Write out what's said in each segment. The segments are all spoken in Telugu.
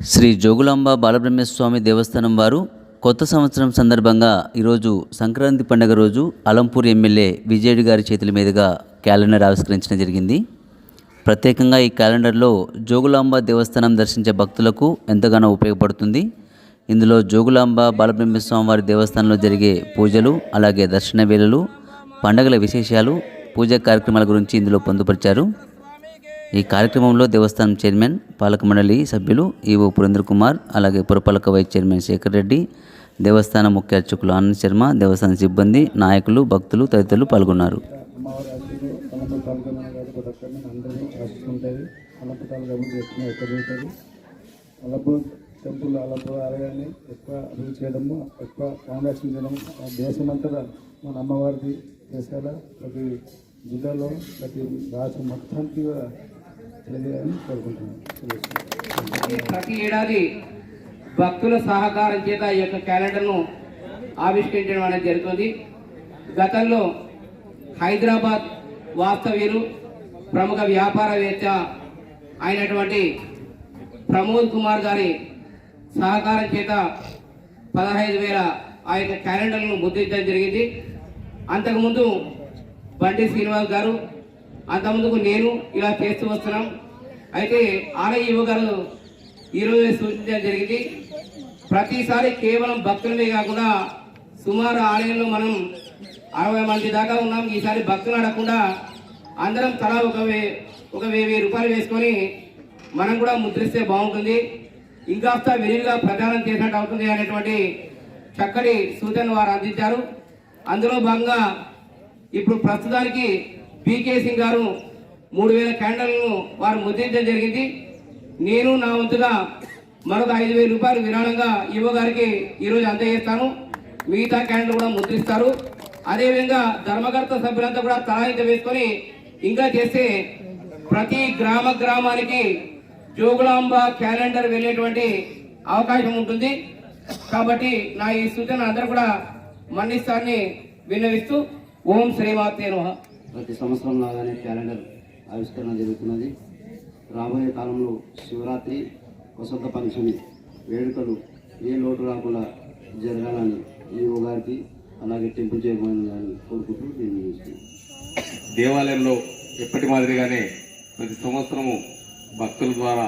శ్రీ జోగులాంబ బాలబ్రహ్మస్వామి దేవస్థానం వారు కొత్త సంవత్సరం సందర్భంగా ఈరోజు సంక్రాంతి పండుగ రోజు అలంపూర్ ఎమ్మెల్యే విజయుడి గారి చేతుల మీదుగా క్యాలెండర్ ఆవిష్కరించడం జరిగింది. ప్రత్యేకంగా ఈ క్యాలెండర్లో జోగులాంబ దేవస్థానం దర్శించే భక్తులకు ఎంతగానో ఉపయోగపడుతుంది. ఇందులో జోగులాంబ బాలబ్రహ్మస్వామి వారి దేవస్థానంలో జరిగే పూజలు అలాగే దర్శన వేళలు పండగల విశేషాలు పూజా కార్యక్రమాల గురించి ఇందులో పొందుపరిచారు. ఈ కార్యక్రమంలో దేవస్థానం చైర్మన్ పాలక మండలి సభ్యులు ఈవో పురేంద్ర కుమార్ అలాగే పురపాలక వైస్ చైర్మన్ శేఖర్ రెడ్డి దేవస్థానం ముఖ్య అర్చకులు ఆనంద్ శర్మ దేవస్థానం సిబ్బంది నాయకులు భక్తులు తదితరులు పాల్గొన్నారు. టెంపుల్ అలంపు ఆలయాన్ని ఎక్కువ అభివృద్ధి చేయడము ఎక్కువ ఫౌండేషన్ చేయడం దేశమంతటా మన అమ్మవారిది దేశాల ప్రతి జిల్లాలో ప్రతి రాష్ట్రం మొత్తానికి కోరుకుంటున్నాను ప్రతి ఏడాది భక్తుల సహకారం చేత ఈ యొక్క క్యాలెండర్ను ఆవిష్కరించడం అనేది జరుగుతుంది. గతంలో హైదరాబాద్ వాస్తవ్యులు ప్రముఖ వ్యాపారవేత్త అయినటువంటి ప్రమోద్ కుమార్ గారి సహకారం చేత పదహైదు వేల ఆ యొక్క క్యాలెండర్లను ముద్రించడం జరిగింది. అంతకుముందు బండి శ్రీనివాస్ గారు అంతకుముందుకు నేను ఇలా చేస్తూ వస్తున్నాం. అయితే ఆలయ యువకులు గారు ఈరోజు సూచించడం జరిగింది. ప్రతిసారి కేవలం భక్తులమే కాకుండా సుమారు ఆలయంలో మనం అరవై మంది దాకా ఉన్నాం. ఈసారి భక్తులు అడగకుండా అందరం తలా ఒక వే ఒక వెయ్యి రూపాయలు వేసుకొని మనం కూడా ముద్రిస్తే బాగుంటుంది. ఇంకాస్త విరివిగా ప్రచారం చేసినట్టు అవుతుంది అనేటువంటి చక్కటి సూచన వారు అందించారు. అందులో భాగంగా ఇప్పుడు ప్రస్తుతానికి బీకే సింగ్ గారు మూడు వేల క్యాండల్ను వారు ముద్రించడం జరిగింది. నేను నా వంతుగా మరొక ఐదు వేల రూపాయలు విరాళంగా యువ గారికి ఈరోజు అందజేస్తాను. మిగతా క్యాండల్ కూడా ముద్రిస్తారు. అదేవిధంగా ధర్మకర్త సభ్యులంతా కూడా తలాయింత వేసుకొని ఇంకా చేస్తే ప్రతి గ్రామ గ్రామానికి జోగులాంబ క్యాలెండర్ వెళ్ళేటువంటి అవకాశం ఉంటుంది. కాబట్టి నా ఈ సూచన అందరూ కూడా మన్నిస్తారని విన్నవిస్తూ ఓం శ్రీమాతే నమః. ప్రతి సంవత్సరం లాగానే క్యాలెండర్ ఆవిష్కరణ జరుగుతున్నది. రాబోయే కాలంలో శివరాత్రి వసంత పంచమి వేడుకలు ఏ లోటు రాకుండా జరగాలని ఈఓ గారికి అలాగే టెంపుల్ చేయబోయిందని కోరుకుంటూ నేను దేవాలయంలో ఎప్పటి మాదిరిగానే ప్రతి సంవత్సరము భక్తుల ద్వారా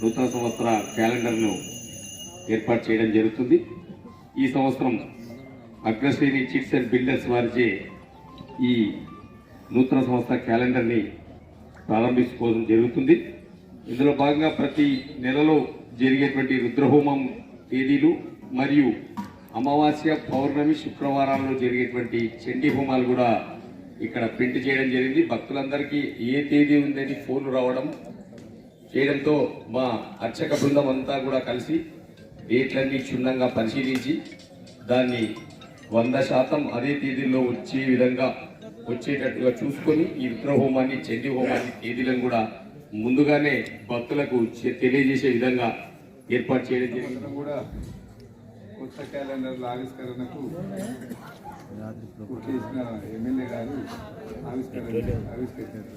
నూతన సంవత్సర క్యాలెండర్ను ఏర్పాటు చేయడం జరుగుతుంది. ఈ సంవత్సరం అగ్రశ్రేణి చిట్స్ అండ్ బిల్డర్స్ వారిచే ఈ నూతన సంస్థ క్యాలెండర్ని ప్రారంభించుకోవడం జరుగుతుంది. ఇందులో భాగంగా ప్రతి నెలలో జరిగేటువంటి రుద్రహోమం తేదీలు మరియు అమావాస్య పౌర్ణమి శుక్రవారాల్లో జరిగేటువంటి చండీ హోమాలు కూడా ఇక్కడ ప్రింట్ చేయడం జరిగింది. భక్తులందరికీ ఏ తేదీ ఉందని ఫోన్లు రావడం చేయడంతో మా అర్చక బృందం అంతా కూడా కలిసి డేట్లన్నీ క్షుణ్ణంగా పరిశీలించి దాన్ని వంద శాతం అదే తేదీల్లో వచ్చే విధంగా వచ్చేటట్టుగా చూసుకొని ఈ రుద్రహోమాన్ని చండీ హోమాన్ని తేదీలను కూడా ముందుగానే భక్తులకు చె- తెలియజేసే విధంగా ఏర్పాటు చేయడం జరిగింది. అందరం కూడా కొత్త క్యాలెండర్ల ఆవిష్కరణకు చేసిన ఎమ్మెల్యే గారు ఆవిష్కరణ ఆవిష్కరించారు.